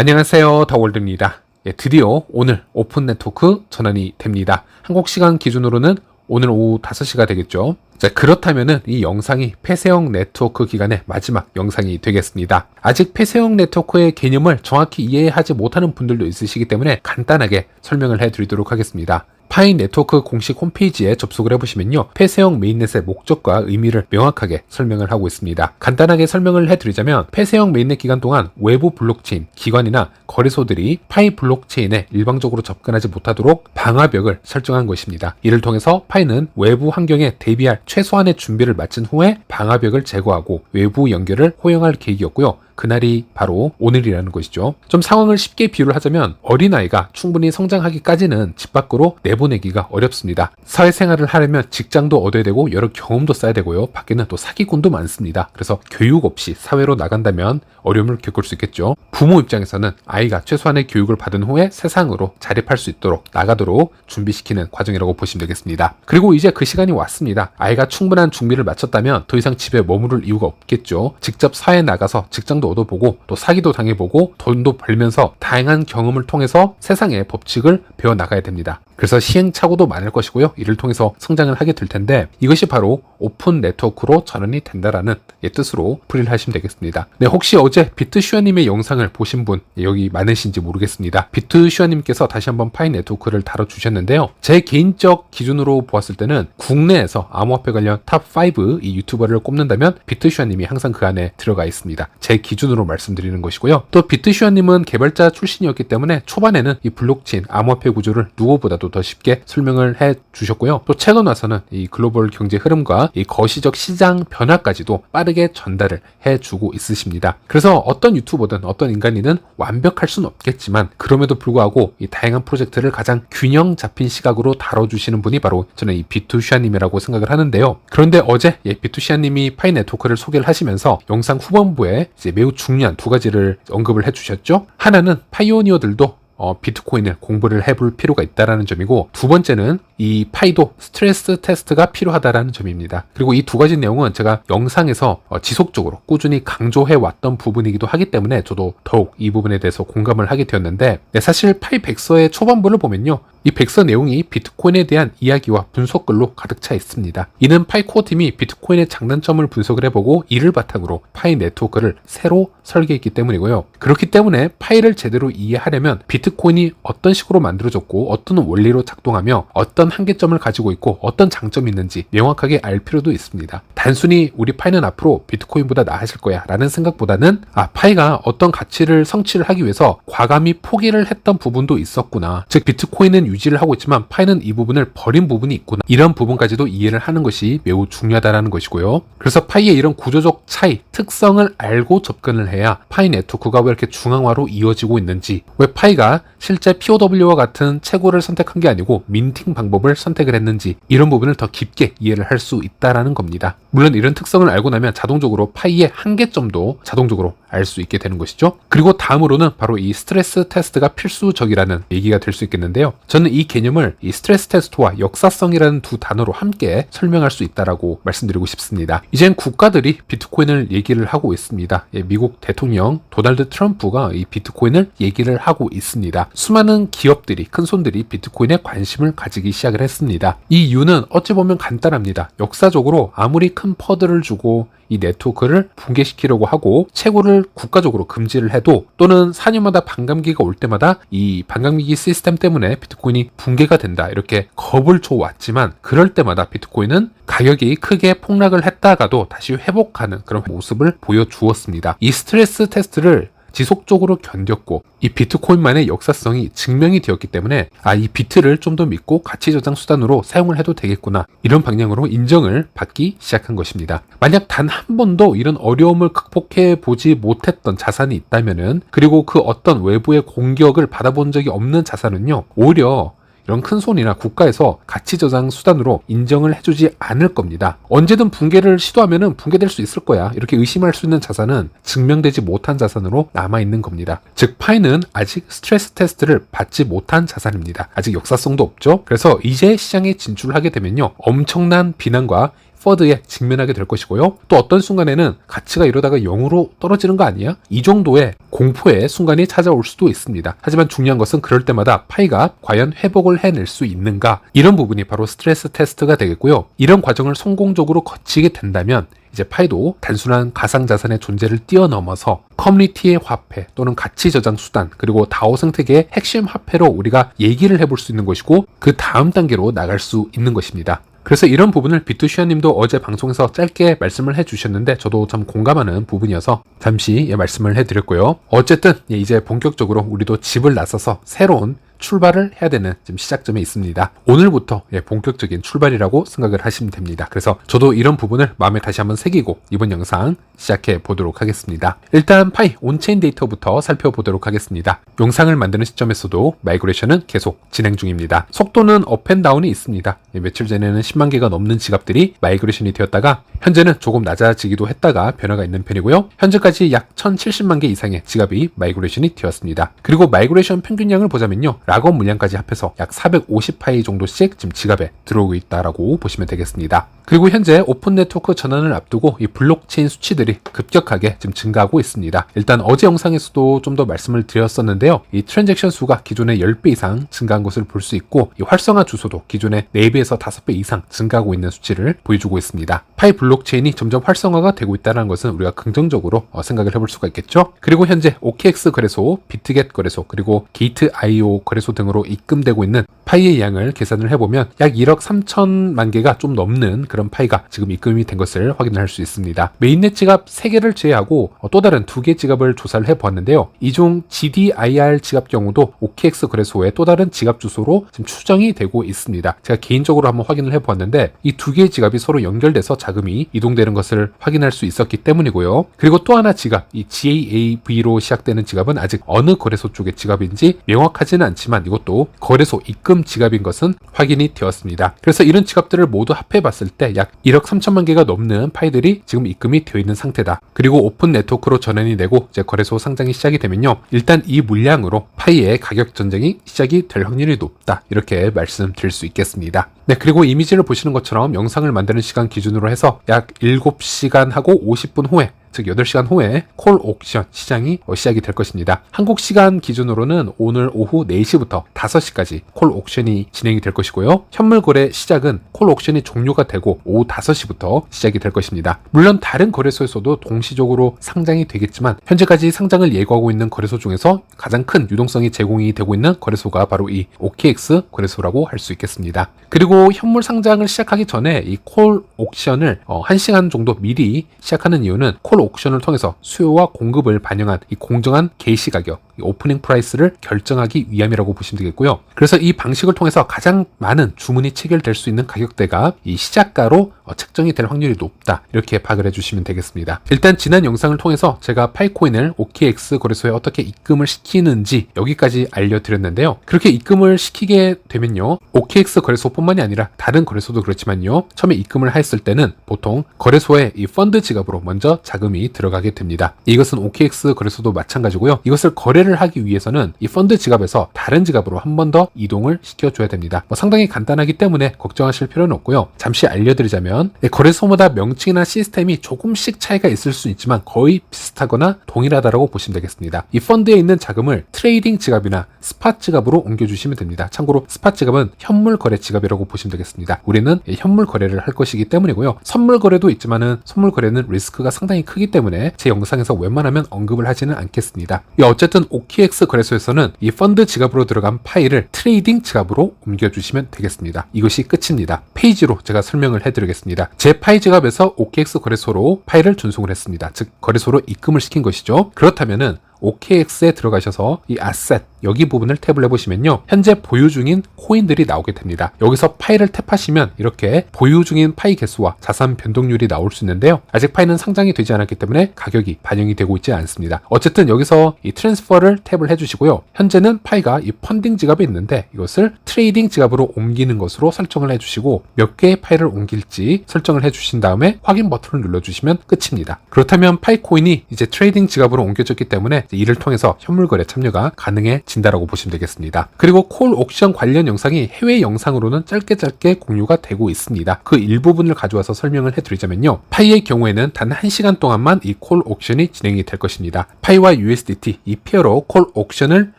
안녕하세요. 더월드입니다. 예, 드디어 오늘 오픈 네트워크 전환이 됩니다. 한국 시간 기준으로는 오늘 오후 5시가 되겠죠. 자, 그렇다면은 이 영상이 폐쇄형 네트워크 기간의 마지막 영상이 되겠습니다. 아직 폐쇄형 네트워크의 개념을 정확히 이해하지 못하는 분들도 있으시기 때문에 간단하게 설명을 해 드리도록 하겠습니다. 파이 네트워크 공식 홈페이지에 접속을 해보시면요. 폐쇄형 메인넷의 목적과 의미를 명확하게 설명을 하고 있습니다. 간단하게 설명을 해드리자면 폐쇄형 메인넷 기간 동안 외부 블록체인, 기관이나 거래소들이 파이 블록체인에 일방적으로 접근하지 못하도록 방화벽을 설정한 것입니다. 이를 통해서 파이는 외부 환경에 대비할 최소한의 준비를 마친 후에 방화벽을 제거하고 외부 연결을 허용할 계획이었고요. 그날이 바로 오늘이라는 것이죠. 좀 상황을 쉽게 비유를 하자면 어린아이가 충분히 성장하기까지는 집 밖으로 내보내기가 어렵습니다. 사회생활을 하려면 직장도 얻어야 되고 여러 경험도 쌓아야 되고요. 밖에는 또 사기꾼도 많습니다. 그래서 교육 없이 사회로 나간다면 어려움을 겪을 수 있겠죠. 부모 입장에서는 아이가 최소한의 교육을 받은 후에 세상으로 자립할 수 있도록 나가도록 준비시키는 과정이라고 보시면 되겠습니다. 그리고 이제 그 시간이 왔습니다. 아이가 충분한 준비를 마쳤다면 더 이상 집에 머무를 이유가 없겠죠. 직접 사회에 나가서 직장도 얻어보고 또 사기도 당해보고 돈도 벌면서 다양한 경험을 통해서 세상의 법칙을 배워 나가야 됩니다. 그래서 시행착오도 많을 것이고요. 이를 통해서 성장을 하게 될 텐데 이것이 바로 오픈 네트워크로 전환이 된다라는 뜻으로 풀이를 하시면 되겠습니다. 네, 혹시 어제 비트슈아님의 영상을 보신 분 여기 많으신지 모르겠습니다. 비트슈아님께서 다시 한번 파이 네트워크를 다뤄주셨는데요. 제 개인적 기준으로 보았을 때는 국내에서 암호화폐 관련 탑5 이 유튜버를 꼽는다면 비트슈아님이 항상 그 안에 들어가 있습니다. 제 기준으로 말씀드리는 것이고요. 또 비트슈아님은 개발자 출신이었기 때문에 초반에는 이 블록체인 암호화폐 구조를 누구보다도 더 쉽게 설명을 해 주셨고요. 또 최근 와서는 이 글로벌 경제 흐름과 이 거시적 시장 변화까지도 빠르게 전달을 해 주고 있으십니다. 그래서 어떤 유튜버든 어떤 인간이든 완벽할 수는 없겠지만 그럼에도 불구하고 이 다양한 프로젝트를 가장 균형 잡힌 시각으로 다뤄주시는 분이 바로 저는 이 비투시아님이라고 생각을 하는데요. 그런데 어제 예, 비투시아님이 파이 네트워크를 소개를 하시면서 영상 후반부에 이제 매우 중요한 두 가지를 언급을 해주셨죠. 하나는 파이오니어들도 어, 비트코인을 공부를 해볼 필요가 있다라는 점이고 두 번째는 이 파이도 스트레스 테스트가 필요하다라는 점입니다. 그리고 이 두 가지 내용은 제가 영상에서 어, 지속적으로 꾸준히 강조해 왔던 부분이기도 하기 때문에 저도 더욱 이 부분에 대해서 공감을 하게 되었는데 네, 사실 파이 백서의 초반부를 보면요. 이 백서 내용이 비트코인에 대한 이야기와 분석글로 가득 차 있습니다. 이는 파이 코어 팀이 비트코인의 장단점을 분석을 해보고 이를 바탕으로 파이 네트워크를 새로 설계했기 때문이고요. 그렇기 때문에 파이를 제대로 이해하려면 비트코인이 어떤 식으로 만들어졌고 어떤 원리로 작동하며 어떤 한계점을 가지고 있고 어떤 장점이 있는지 명확하게 알 필요도 있습니다. 단순히 우리 파이는 앞으로 비트코인보다 나아질 거야 라는 생각보다는 아 파이가 어떤 가치를 성취를 하기 위해서 과감히 포기를 했던 부분도 있었구나. 즉 비트코인은 유지를 하고 있지만 파이는 이 부분을 버린 부분이 있구나. 이런 부분까지도 이해를 하는 것이 매우 중요하다라는 것이고요. 그래서 파이의 이런 구조적 차이, 특성을 알고 접근을 해야 파이 네트워크가 왜 이렇게 중앙화로 이어지고 있는지, 왜 파이가 실제 POW와 같은 채굴을 선택한 게 아니고 민팅 방법 을 선택을 했는지 이런 부분을 더 깊게 이해를 할 수 있다라는 겁니다. 물론 이런 특성을 알고 나면 자동적으로 파이의 한계점도 자동적으로 알 수 있게 되는 것이죠. 그리고 다음으로는 바로 이 스트레스 테스트가 필수적이라는 얘기가 될 수 있겠는데요. 저는 이 개념을 이 스트레스 테스트와 역사성이라는 두 단어로 함께 설명할 수 있다라고 말씀드리고 싶습니다. 이젠 국가들이 비트코인을 얘기를 하고 있습니다. 예, 미국 대통령 도널드 트럼프가 이 비트코인을 얘기를 하고 있습니다. 수많은 기업들이 큰 손들이 비트코인에 관심을 가지기 시작 을 했습니다. 이 이유는 어찌 보면 간단합니다. 역사적으로 아무리 큰 퍼드를 주고 이 네트워크를 붕괴시키려고 하고 채굴을 국가적으로 금지를 해도 또는 4년마다 반감기가 올 때마다 이 반감기 시스템 때문에 비트코인이 붕괴가 된다 이렇게 겁을 줘왔지만 그럴 때마다 비트코인은 가격이 크게 폭락을 했다가도 다시 회복하는 그런 모습을 보여주었습니다. 이 스트레스 테스트를 지속적으로 견뎠고 이 비트코인만의 역사성이 증명이 되었기 때문에 아 이 비트를 좀 더 믿고 가치 저장 수단으로 사용을 해도 되겠구나 이런 방향으로 인정을 받기 시작한 것입니다. 만약 단 한 번도 이런 어려움을 극복해 보지 못했던 자산이 있다면은 그리고 그 어떤 외부의 공격을 받아본 적이 없는 자산은요 오히려 이런 큰 손이나 국가에서 가치 저장 수단으로 인정을 해주지 않을 겁니다. 언제든 붕괴를 시도하면 붕괴될 수 있을 거야. 이렇게 의심할 수 있는 자산은 증명되지 못한 자산으로 남아 있는 겁니다. 즉, 파이는 아직 스트레스 테스트를 받지 못한 자산입니다. 아직 역사성도 없죠. 그래서 이제 시장에 진출을 하게 되면요. 엄청난 비난과 퍼드에 직면하게 될 것이고요. 또 어떤 순간에는 가치가 이러다가 0으로 떨어지는 거 아니야? 이 정도의 공포의 순간이 찾아올 수도 있습니다. 하지만 중요한 것은 그럴 때마다 파이가 과연 회복을 해낼 수 있는가 이런 부분이 바로 스트레스 테스트가 되겠고요. 이런 과정을 성공적으로 거치게 된다면 이제 파이도 단순한 가상자산의 존재를 뛰어넘어서 커뮤니티의 화폐 또는 가치 저장 수단 그리고 다오 생태계의 핵심 화폐로 우리가 얘기를 해볼 수 있는 것이고 그 다음 단계로 나갈 수 있는 것입니다. 그래서 이런 부분을 비투시아 님도 어제 방송에서 짧게 말씀을 해주셨는데 저도 참 공감하는 부분이어서 잠시 예, 말씀을 해드렸고요. 어쨌든 예, 이제 본격적으로 우리도 집을 나서서 새로운 출발을 해야 되는 지금 시작점에 있습니다. 오늘부터 예, 본격적인 출발이라고 생각을 하시면 됩니다. 그래서 저도 이런 부분을 마음에 다시 한번 새기고 이번 영상 시작해 보도록 하겠습니다. 일단 파이 온체인 데이터부터 살펴보도록 하겠습니다. 영상을 만드는 시점에서도 마이그레이션은 계속 진행 중입니다. 속도는 업앤다운이 있습니다. 예, 며칠 전에는 10만 개가 넘는 지갑들이 마이그레이션이 되었다가 현재는 조금 낮아지기도 했다가 변화가 있는 편이고요. 현재까지 약 1070만 개 이상의 지갑이 마이그레이션이 되었습니다. 그리고 마이그레이션 평균량을 보자면요. 락업 물량까지 합해서 약 450파이 정도씩 지금 지갑에 들어오고 있다라고 보시면 되겠습니다. 그리고 현재 오픈 네트워크 전환을 앞두고 이 블록체인 수치들이 급격하게 지금 증가하고 있습니다. 일단 어제 영상에서도 좀 더 말씀을 드렸었는데요. 이 트랜잭션 수가 기존의 10배 이상 증가한 것을 볼 수 있고 이 활성화 주소도 기존의 4배에서 5배 이상 증가하고 있는 수치를 보여주고 있습니다. 파이 블록체인이 점점 활성화가 되고 있다는 것은 우리가 긍정적으로 어, 생각을 해볼 수가 있겠죠. 그리고 현재 OKX 거래소, 비트겟 거래소, 그리고 게이트 IO 거래소 등으로 입금되고 있는 파이의 양을 계산을 해보면 약 1억 3천만 개가 좀 넘는 그런 파이가 지금 입금이 된 것을 확인할 수 있습니다. 메인넷 지갑 3개를 제외하고 어, 또 다른 2개 지갑을 조사를 해보았는데요. 이 중 GDIR 지갑 경우도 OKX 거래소의 또 다른 지갑 주소로 지금 추정이 되고 있습니다. 제가 개인적으로 한번 확인을 해보았는데 이 두 개의 지갑이 서로 연결돼서 자금이 이동되는 것을 확인할 수 있었기 때문이고요. 그리고 또 하나 지갑, 이 GAAV로 시작되는 지갑은 아직 어느 거래소 쪽의 지갑인지 명확하지는 않지만 이것도 거래소 입금 지갑인 것은 확인이 되었습니다. 그래서 이런 지갑들을 모두 합해 봤을 때 약 1억 3천만 개가 넘는 파이들이 지금 입금이 되어 있는 상태다. 그리고 오픈 네트워크로 전환이 되고 이제 거래소 상장이 시작이 되면요. 일단 이 물량으로 파이의 가격 전쟁이 시작이 될 확률이 높다. 이렇게 말씀드릴 수 있겠습니다. 네, 그리고 이미지를 보시는 것처럼 영상을 만드는 시간 기준으로 해서 약 7시간 하고 50분 후에 즉 8시간 후에 콜 옥션 시장이 어, 시작이 될 것입니다. 한국 시간 기준으로는 오늘 오후 4시부터 5시까지 콜 옥션이 진행이 될 것이고요. 현물 거래 시작은 콜 옥션이 종료가 되고 오후 5시부터 시작이 될 것입니다. 물론 다른 거래소에서도 동시적으로 상장이 되겠지만 현재까지 상장을 예고하고 있는 거래소 중에서 가장 큰 유동성이 제공이 되고 있는 거래소가 바로 이 OKX 거래소라고 할 수 있겠습니다. 그리고 현물 상장을 시작하기 전에 이 콜 옥션을 어, 1시간 정도 미리 시작하는 이유는 콜 옥션을 통해서 수요와 공급을 반영한 이 공정한 게시 가격, 이 오프닝 프라이스를 결정하기 위함이라고 보시면 되겠고요. 그래서 이 방식을 통해서 가장 많은 주문이 체결될 수 있는 가격대가 이 시작가로 어, 책정이 될 확률이 높다. 이렇게 파악을 해주시면 되겠습니다. 일단 지난 영상을 통해서 제가 파이코인을 OKX 거래소에 어떻게 입금을 시키는지 여기까지 알려드렸는데요. 그렇게 입금을 시키게 되면요. OKX 거래소뿐만이 아니라 다른 거래소도 그렇지만요. 처음에 입금을 했을 때는 보통 거래소에 이 펀드 지갑으로 먼저 자금이 들어가게 됩니다. 이것은 OKX 거래소도 마찬가지고요. 이것을 거래를 하기 위해서는 이 펀드 지갑에서 다른 지갑으로 한 번 더 이동을 시켜줘야 됩니다. 뭐 상당히 간단하기 때문에 걱정하실 필요는 없고요. 잠시 알려드리자면 네, 거래소마다 명칭이나 시스템이 조금씩 차이가 있을 수 있지만 거의 비슷하거나 동일하다고 보시면 되겠습니다. 이 펀드에 있는 자금을 트레이딩 지갑이나 스팟 지갑으로 옮겨주시면 됩니다. 참고로 스팟 지갑은 현물 거래 지갑이라고 보시면 되겠습니다. 우리는 현물 거래를 할 것이기 때문이고요. 선물 거래도 있지만은 선물 거래는 리스크가 상당히 크기 때문에 제 영상에서 웬만하면 언급을 하지는 않겠습니다. 어쨌든 OKX 거래소에서는 이 펀드 지갑으로 들어간 파일을 트레이딩 지갑으로 옮겨주시면 되겠습니다. 이것이 끝입니다. 페이지로 제가 설명을 해드리겠습니다. 제 파이 지갑에서 OKX 거래소로 파일을 전송을 했습니다. 즉 거래소로 입금을 시킨 것이죠. 그렇다면은 OKX에 들어가셔서 이 아셋 여기 부분을 탭을 해보시면요. 현재 보유 중인 코인들이 나오게 됩니다. 여기서 파일을 탭하시면 이렇게 보유 중인 파이 개수와 자산 변동률이 나올 수 있는데요. 아직 파이는 상장이 되지 않았기 때문에 가격이 반영이 되고 있지 않습니다. 어쨌든 여기서 이 트랜스퍼를 탭을 해주시고요. 현재는 파이가 이 펀딩 지갑에 있는데 이것을 트레이딩 지갑으로 옮기는 것으로 설정을 해주시고 몇 개의 파일을 옮길지 설정을 해주신 다음에 확인 버튼을 눌러주시면 끝입니다. 그렇다면 파이 코인이 이제 트레이딩 지갑으로 옮겨졌기 때문에 이를 통해서 현물 거래 참여가 가능해진다라고 보시면 되겠습니다. 그리고 콜 옥션 관련 영상이 해외 영상으로는 짧게 짧게 공유가 되고 있습니다. 그 일부분을 가져와서 설명을 해드리자면요. 파이의 경우에는 단 1시간 동안만 이 콜 옥션이 진행이 될 것입니다. 파이와 USDT 이 페어로 콜 옥션을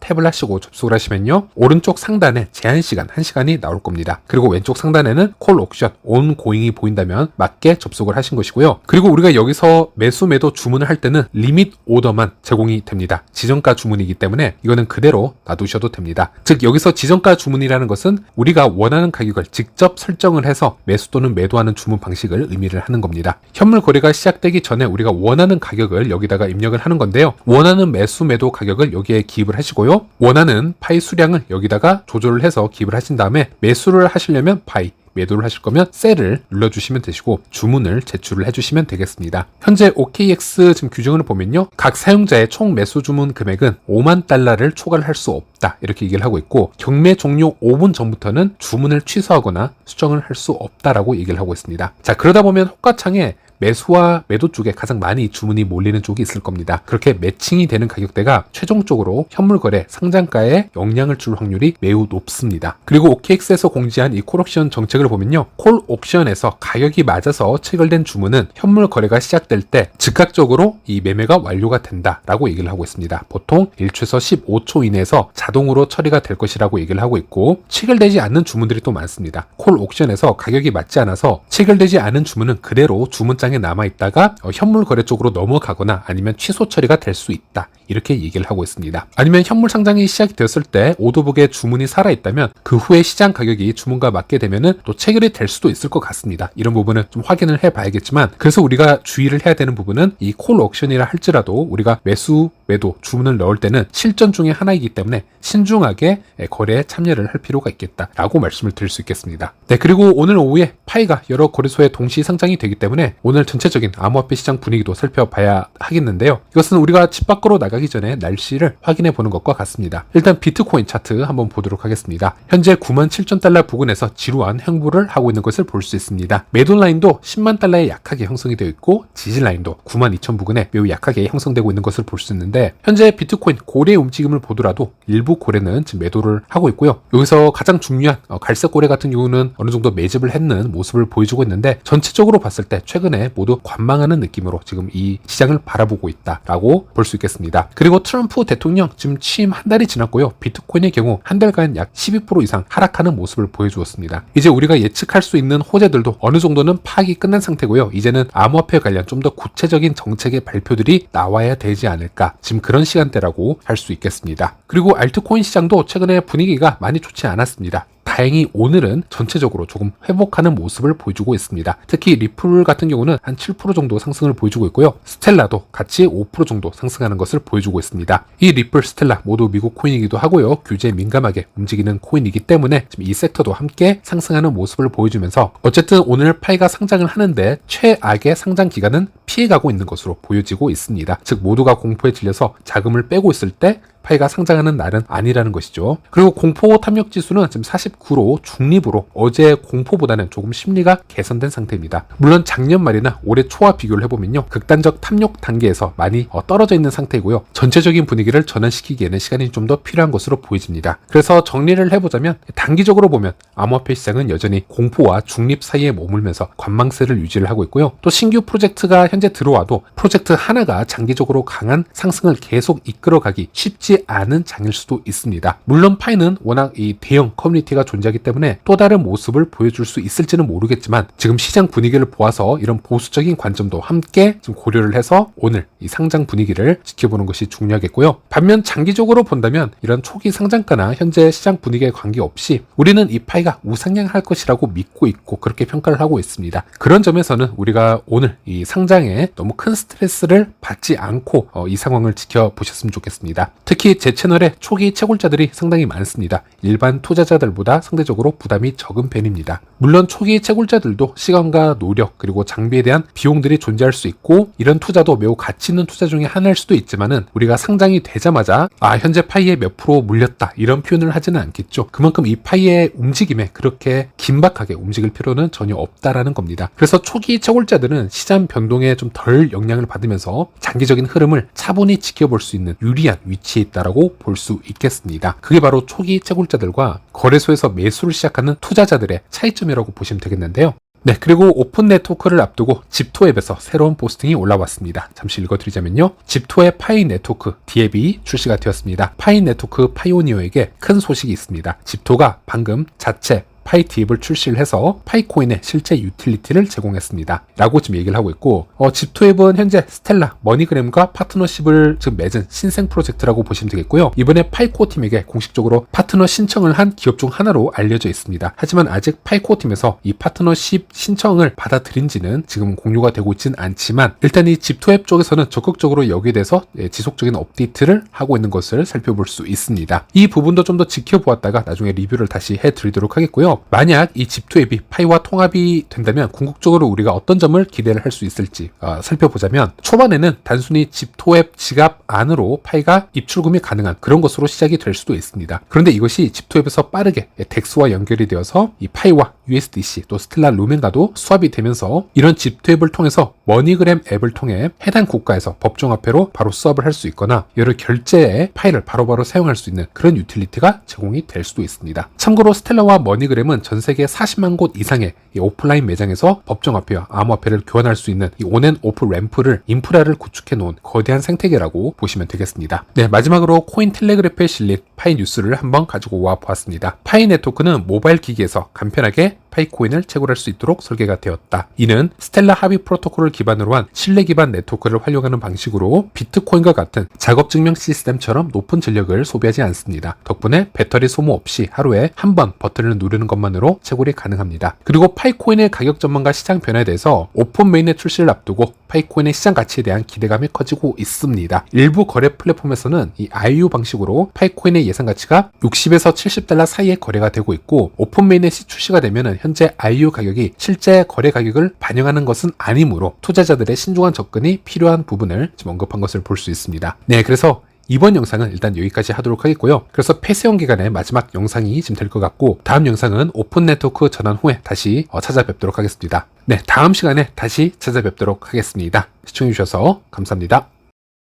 탭을 하시고 접속을 하시면요. 오른쪽 상단에 제한 시간 1시간이 나올 겁니다. 그리고 왼쪽 상단에는 콜 옥션 온 고잉이 보인다면 맞게 접속을 하신 것이고요. 그리고 우리가 여기서 매수 매도 주문을 할 때는 리밋 오더만 제공이 됩니다. 지정가 주문이기 때문에 이거는 그대로 놔두셔도 됩니다. 즉 여기서 지정가 주문이라는 것은 우리가 원하는 가격을 직접 설정을 해서 매수 또는 매도하는 주문 방식을 의미를 하는 겁니다. 현물 거래가 시작되기 전에 우리가 원하는 가격을 여기다가 입력을 하는 건데요. 원하는 매수 매도 가격을 여기에 기입을 하시고요. 원하는 파이 수량을 여기다가 조절을 해서 기입을 하신 다음에 매수를 하시려면 파이 매도를 하실 거면 셀을 눌러주시면 되시고 주문을 제출을 해주시면 되겠습니다. 현재 OKX 지금 규정을 보면요. 각 사용자의 총 매수 주문 금액은 5만 달러를 초과를 할 수 없다 이렇게 얘기를 하고 있고 경매 종료 5분 전부터는 주문을 취소하거나 수정을 할 수 없다라고 얘기를 하고 있습니다. 자 그러다 보면 호가창에 매수와 매도 쪽에 가장 많이 주문이 몰리는 쪽이 있을 겁니다. 그렇게 매칭이 되는 가격대가 최종적으로 현물 거래 상장가에 영향을 줄 확률이 매우 높습니다. 그리고 OKX에서 공지한 이 콜옵션 정책을 보면요. 콜옵션에서 가격이 맞아서 체결된 주문은 현물 거래가 시작될 때 즉각적으로 이 매매가 완료가 된다라고 얘기를 하고 있습니다. 보통 1초에서 15초 이내에서 자동으로 처리가 될 것이라고 얘기를 하고 있고 체결되지 않는 주문들이 또 많습니다. 콜옵션에서 가격이 맞지 않아서 체결되지 않은 주문은 그대로 주문장 시장에 남아 있다가 어, 현물 거래 쪽으로 넘어가거나 아니면 취소 처리가 될 수 있다. 이렇게 얘기를 하고 있습니다. 아니면 현물 상장이 시작이 되었을 때 오더북에 주문이 살아 있다면 그 후에 시장 가격이 주문과 맞게 되면은 또 체결이 될 수도 있을 것 같습니다. 이런 부분은 좀 확인을 해 봐야겠지만 그래서 우리가 주의를 해야 되는 부분은 이 콜 옥션이라 할지라도 우리가 매수 매도 주문을 넣을 때는 실전 중의 하나이기 때문에 신중하게 거래에 참여를 할 필요가 있겠다라고 말씀을 드릴 수 있겠습니다. 네, 그리고 오늘 오후에 파이가 여러 거래소에 동시 상장이 되기 때문에 오늘 전체적인 암호화폐 시장 분위기도 살펴봐야 하겠는데요. 이것은 우리가 집 밖으로 나가기 전에 날씨를 확인해 보는 것과 같습니다. 일단 비트코인 차트 한번 보도록 하겠습니다. 현재 9만 7천 달러 부근에서 지루한 행보를 하고 있는 것을 볼 수 있습니다. 매도 라인도 10만 달러에 약하게 형성이 되어 있고 지지 라인도 9만 2천 부근에 매우 약하게 형성되고 있는 것을 볼 수 있는데 있는데 현재 비트코인 고래 움직임을 보더라도 일부 고래는 지금 매도를 하고 있고요. 여기서 가장 중요한 어, 갈색 고래 같은 경우는 어느 정도 매집을 했는 모습을 보여주고 있는데 전체적으로 봤을 때 최근에 모두 관망하는 느낌으로 지금 이 시장을 바라보고 있다라고 볼 수 있겠습니다. 그리고 트럼프 대통령 지금 취임 한 달이 지났고요. 비트코인의 경우 한 달간 약 12% 이상 하락하는 모습을 보여주었습니다. 이제 우리가 예측할 수 있는 호재들도 어느 정도는 파악이 끝난 상태고요. 이제는 암호화폐 관련 좀 더 구체적인 정책의 발표들이 나와야 되지 않을까 지금 그런 시간대라고 할 수 있겠습니다. 그리고 알트코인 시장도 최근에 분위기가 많이 좋지 않았습니다. 다행히 오늘은 전체적으로 조금 회복하는 모습을 보여주고 있습니다. 특히 리플 같은 경우는 한 7% 정도 상승을 보여주고 있고요. 스텔라도 같이 5% 정도 상승하는 것을 보여주고 있습니다. 이 리플, 스텔라 모두 미국 코인이기도 하고요. 규제에 민감하게 움직이는 코인이기 때문에 지금 이 섹터도 함께 상승하는 모습을 보여주면서 어쨌든 오늘 파이가 상장을 하는데 최악의 상장 기간은 피해가고 있는 것으로 보여지고 있습니다. 즉 모두가 공포에 질려서 자금을 빼고 있을 때 파이가 상장하는 날은 아니라는 것이죠. 그리고 공포 탐욕 지수는 지금 49로 중립으로 어제 공포보다는 조금 심리가 개선된 상태입니다. 물론 작년 말이나 올해 초와 비교를 해보면요. 극단적 탐욕 단계에서 많이 어, 떨어져 있는 상태이고요. 전체적인 분위기를 전환시키기에는 시간이 좀 더 필요한 것으로 보여집니다. 그래서 정리를 해보자면 단기적으로 보면 암호화폐 시장은 여전히 공포와 중립 사이에 머물면서 관망세를 유지를 하고 있고요. 또 신규 프로젝트가 현재 들어와도 프로젝트 하나가 장기적으로 강한 상승을 계속 이끌어가기 쉽지 않은 장일 수도 있습니다. 물론 파이는 워낙 이 대형 커뮤니티가 존재하기 때문에 또 다른 모습을 보여줄 수 있을지는 모르겠지만 지금 시장 분위기를 보아서 이런 보수적인 관점도 함께 좀 고려를 해서 오늘 이 상장 분위기를 지켜보는 것이 중요하겠고요. 반면 장기적으로 본다면 이런 초기 상장가나 현재 시장 분위기에 관계없이 우리는 이 파이가 우상향할 것이라고 믿고 있고 그렇게 평가를 하고 있습니다. 그런 점에서는 우리가 오늘 이 상장에 너무 큰 스트레스를 받지 않고 어, 이 상황을 지켜보셨으면 좋겠습니다. 특히 제 채널에 초기 채굴자들이 상당히 많습니다. 일반 투자자들보다 상대적으로 부담이 적은 편입니다. 물론 초기 채굴자들도 시간과 노력 그리고 장비에 대한 비용들이 존재할 수 있고 이런 투자도 매우 가치 있는 투자 중에 하나일 수도 있지만은 우리가 상장이 되자마자 아 현재 파이에 몇 프로 물렸다 이런 표현을 하지는 않겠죠. 그만큼 이 파이의 움직임에 그렇게 긴박하게 움직일 필요는 전혀 없다라는 겁니다. 그래서 초기 채굴자들은 시장 변동에 좀 덜 영향을 받으면서 장기적인 흐름을 차분히 지켜볼 수 있는 유리한 위치에 있다라고 볼 수 있겠습니다. 그게 바로 초기 채굴자들과 거래소에서 매수를 시작하는 투자자들의 차이점이라고 보시면 되겠는데요. 네, 그리고 오픈 네트워크를 앞두고 집토 앱에서 새로운 포스팅이 올라왔습니다. 잠시 읽어드리자면요. 집토의 파이 네트워크 디앱이 출시가 되었습니다. 파이 네트워크 파이오니어에게 큰 소식이 있습니다. 집토가 방금 자체 파이 딥을 출시를 해서 파이코인의 실제 유틸리티를 제공했습니다. 라고 지금 얘기를 하고 있고, 어, 집토앱은 현재 스텔라, 머니그램과 파트너십을 지금 맺은 신생 프로젝트라고 보시면 되겠고요. 이번에 파이코 팀에게 공식적으로 파트너 신청을 한 기업 중 하나로 알려져 있습니다. 하지만 아직 파이코 팀에서 이 파트너십 신청을 받아들인지는 지금 공유가 되고 있진 않지만, 일단 이 집토앱 쪽에서는 적극적으로 여기에 대해서 예, 지속적인 업데이트를 하고 있는 것을 살펴볼 수 있습니다. 이 부분도 좀 더 지켜보았다가 나중에 리뷰를 다시 해드리도록 하겠고요. 만약 이 집투 앱이 파이와 통합이 된다면 궁극적으로 우리가 어떤 점을 기대를 할 수 있을지 어, 살펴보자면 초반에는 단순히 집토 앱 지갑 안으로 파이가 입출금이 가능한 그런 것으로 시작이 될 수도 있습니다. 그런데 이것이 집토 앱에서 빠르게 덱스와 연결이 되어서 이 파이와 USDC 또 스텔라 루멘과도 수합이 되면서 이런 집토 앱을 통해서 머니그램 앱을 통해 해당 국가에서 법정화폐로 바로 수합을 할 수 있거나 여러 결제에 파이를 바로바로 사용할 수 있는 그런 유틸리티가 제공이 될 수도 있습니다. 참고로 스텔라와 머니그램 은 전 세계 40만 곳 이상의 오프라인 매장에서 법정화폐와 암호화폐를 교환할 수 있는 이 온앤 오프 램프를 인프라를 구축해 놓은 거대한 생태계라고 보시면 되겠습니다. 네, 마지막으로 코인 텔레그래프에 실린 파이 뉴스를 한번 가지고 와 보았습니다. 파이 네트워크는 모바일 기기에서 간편하게 파이코인을 채굴할 수 있도록 설계가 되었다. 이는 스텔라 합의 프로토콜을 기반으로 한 신뢰 기반 네트워크를 활용하는 방식으로 비트코인과 같은 작업 증명 시스템처럼 높은 전력을 소비하지 않습니다. 덕분에 배터리 소모 없이 하루에 한 번 버튼을 누르는 것만으로 채굴이 가능합니다. 그리고 파이코인의 가격 전망과 시장 변화에 대해서 오픈 메인의 출시를 앞두고 파이코인의 시장 가치에 대한 기대감이 커지고 있습니다. 일부 거래 플랫폼에서는 이 IU 방식으로 파이코인의 예상 가치가 60에서 70달러 사이에 거래가 되고 있고 오픈 메인의 시 출시가 되면 현재 IU 가격이 실제 거래 가격을 반영하는 것은 아니므로 투자자들의 신중한 접근이 필요한 부분을 지금 언급한 것을 볼 수 있습니다. 네, 그래서 이번 영상은 일단 여기까지 하도록 하겠고요. 그래서 폐쇄형 기간의 마지막 영상이 지금 될 것 같고 다음 영상은 오픈 네트워크 전환 후에 다시 어, 찾아뵙도록 하겠습니다. 네, 다음 시간에 다시 찾아뵙도록 하겠습니다. 시청해주셔서 감사합니다.